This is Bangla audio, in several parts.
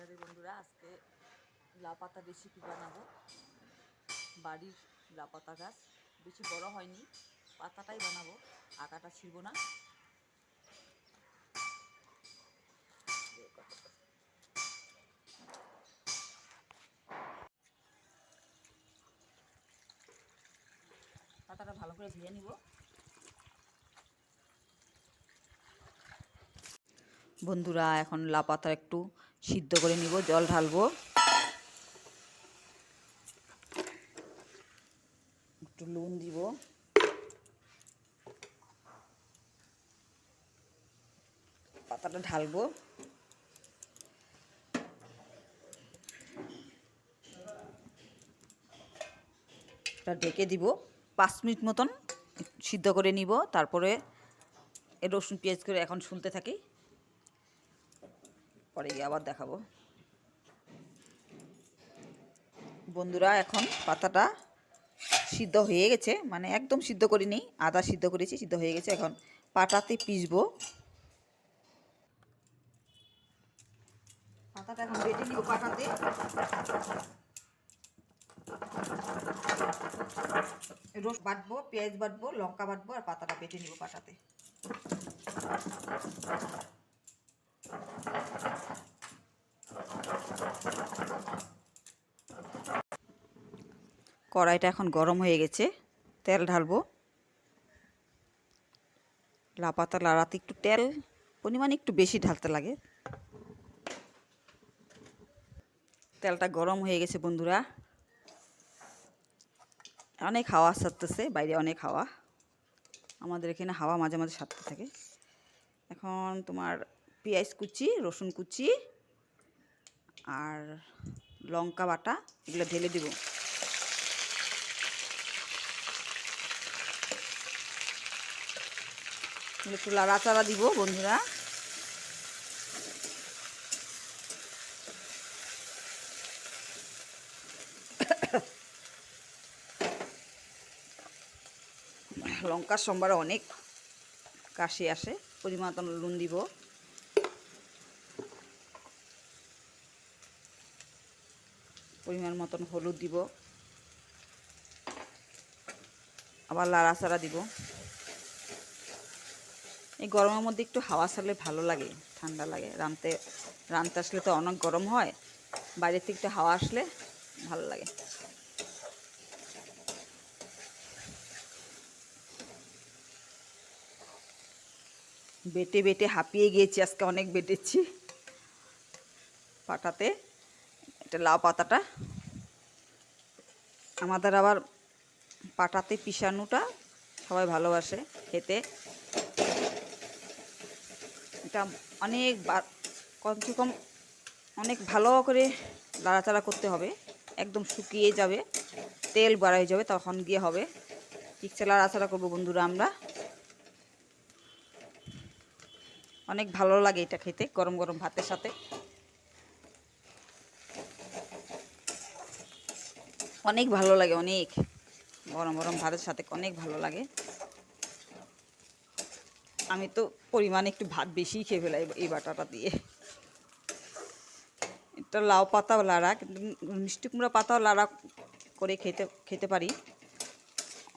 রাধে বন্ধুরা, আজকে লাউ পাতা রেসিপি বানাবো। বাড়ির লাপাতা গাছ। বেশি বড় হয়নি, পাতাটাই বানাবো আগাটা ছিড়বো না। পাতাটা ভালো করে ধুয়ে নিব। বন্ধুরা, এখন লাপাতা একটু সিদ্ধ করে নিব, জল ঢালবো। একটু নুন দিব। পাতাটা ঢালবো। এটা ঢেকে দিব। পাঁচ মিনিট মতন সিদ্ধ করে নিব। তারপরে রসুন, পেঁয়াজ করে এখন শুনতে থাকি। পরে গিয়ে আবার দেখাবো। বন্ধুরা, এখন পাতাটা সিদ্ধ হয়ে গেছে। মানে একদম সিদ্ধ করিনি, আদা সিদ্ধ করেছি, সিদ্ধ হয়ে গেছে। এখন পাটাতে পিসবো পাতাটা এখন বেটে নিব পাটাতে রস বাটবো, পেঁয়াজ বাটবো, লঙ্কা বাটবো আর পাতাটা বেটে নিব পাটাতে কড়াইটা এখন গরম হয়ে গেছে, তেল ঢালবো। লাপাতা লাড়াতে একটু তেল, পরিমাণ একটু বেশি ঢালতে লাগে। তেলটা গরম হয়ে গেছে বন্ধুরা। অনেক হাওয়া সারতেছে বাইরে অনেক হাওয়া। আমাদের এখানে হাওয়া মাঝে মাঝে সারতে থাকে। এখন তোমার পেঁয়াজ কুচি, রসুন কুচি আর লঙ্কা বাটা, এগুলো ঢেলে দিব। একটু লাড়াচাড়া দিব বন্ধুরা। লঙ্কার সোমবারে অনেক কাশি আসে, পরিমাণ নুন দিব। পরিমাণ মতন হলুদ দিব। আবার লাড়াচাড়া দিব। এই গরমের মধ্যে একটু হাওয়া ছাড়লে ভালো লাগে, ঠান্ডা লাগে। রানতে রানতে আসলে তো অনেক গরম হয়, বাইরে থেকে একটু হাওয়া আসলে ভালো লাগে। বেটে বেটে হাঁপিয়ে গিয়েছি, আজকে অনেক বেটেছি। পাটাতে। এটা লাউ পাতাটা। আমাদের আবার পাটাতে পিসানোটা সবাই ভালোবাসে খেতে। এটা অনেক কমসে কম অনেক ভালো করে লাড়াচাড়া করতে হবে। একদম শুকিয়ে যাবে, তেল বাড়াই যাবে তখন গিয়ে হবে। ঠিকছে লাড়াচাড়া করব বন্ধুরা আমরা। অনেক ভালো লাগে এটা খেতে, গরম গরম ভাতের সাথে। অনেক ভালো লাগে, অনেক। গরম গরম ভাতের সাথে অনেক ভালো লাগে। আমি তো পরিমাণে একটু ভাত বেশিই খেয়ে ফেলাই এই বাটাটা দিয়ে। এটা লাউ পাতাও লাড়া, কিন্তু মিষ্টি কুমড়া পাতাও লাড়া করে খেতে খেতে পারি।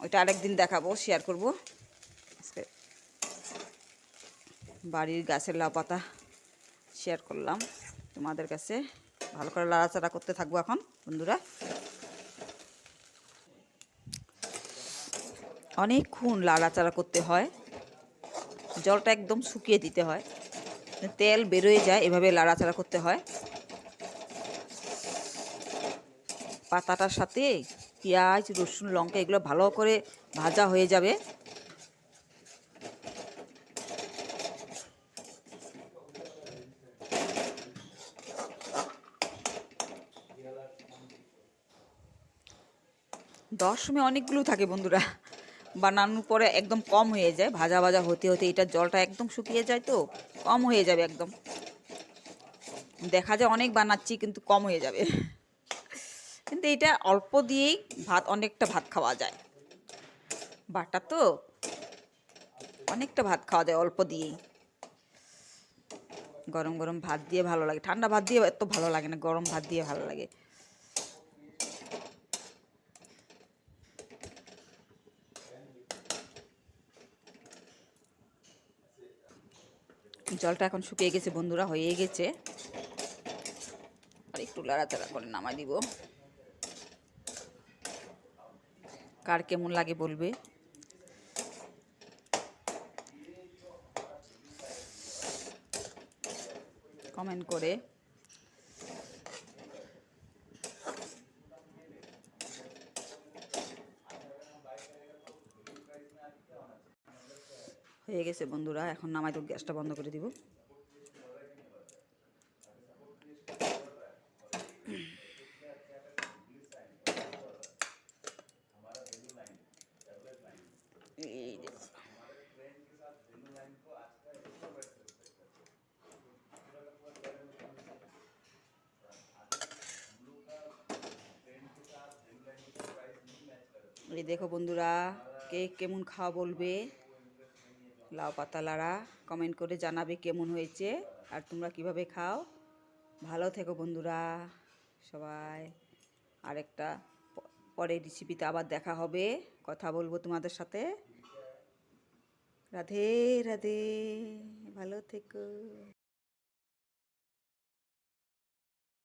ওইটা আরেকদিন দেখাবো শেয়ার করব। আজকে বাড়ির গাছের লাউ পাতা শেয়ার করলাম। তোমাদের কাছে ভালো করে লাড়াচাড়া করতে থাকব এখন, বন্ধুরা। অনেকক্ষণ লাড়াচাড়া করতে হয়। জলটা একদম শুকিয়ে দিতে হয়। তেল বেরোয় যায়, এভাবে লাড়াচাড়া করতে হয়। পাতাটার সাথে পেঁয়াজ, রসুন, লঙ্কা, এগুলো ভালো করে ভাজা হয়ে যাবে। দশ সময় অনেকগুলো থাকে বন্ধুরা। বানানোর পরে একদম কম হয়ে যায়, ভাজা ভাজা হতে হতে এটা জলটা একদম শুকিয়ে যায় তো, কম হয়ে যাবে একদম। দেখা যায় অনেক বানাচ্ছি কিন্তু কম হয়ে যাবে। কিন্তু এটা অল্প দিয়েই ভাত, অনেকটা ভাত খাওয়া যায়। বাটা তো অনেকটা ভাত খাওয়া যায় অল্প দিয়েই। গরম গরম ভাত দিয়ে ভালো লাগে। ঠান্ডা ভাত দিয়ে এত ভালো লাগে না, গরম ভাত দিয়ে ভালো লাগে। জলটা এখন শুকিয়ে গেছে, বন্ধুরা, হয়ে গেছে। আর একটু লাড়াচাড়া করে নামাই দিব। কার কেমন লাগে বলবে? কমেন্ট করে। হয়ে গেছে, বন্ধুরা। এখন নামাই তো গ্যাসটা বন্ধ করে দিব। এই দেখো। বন্ধুরা, কে কেমন খাওয়া বলবে? লাউ পাতা লাড়া কমেন্ট করে জানাবে কেমন হয়েছে আর তোমরা কীভাবে খাও। ভালো থেকো বন্ধুরা, সবাই। আরেকটা পরে রেসিপিতে আবার দেখা হবে, কথা বলব তোমাদের সাথে। রাধে রাধে, ভালো থেকো।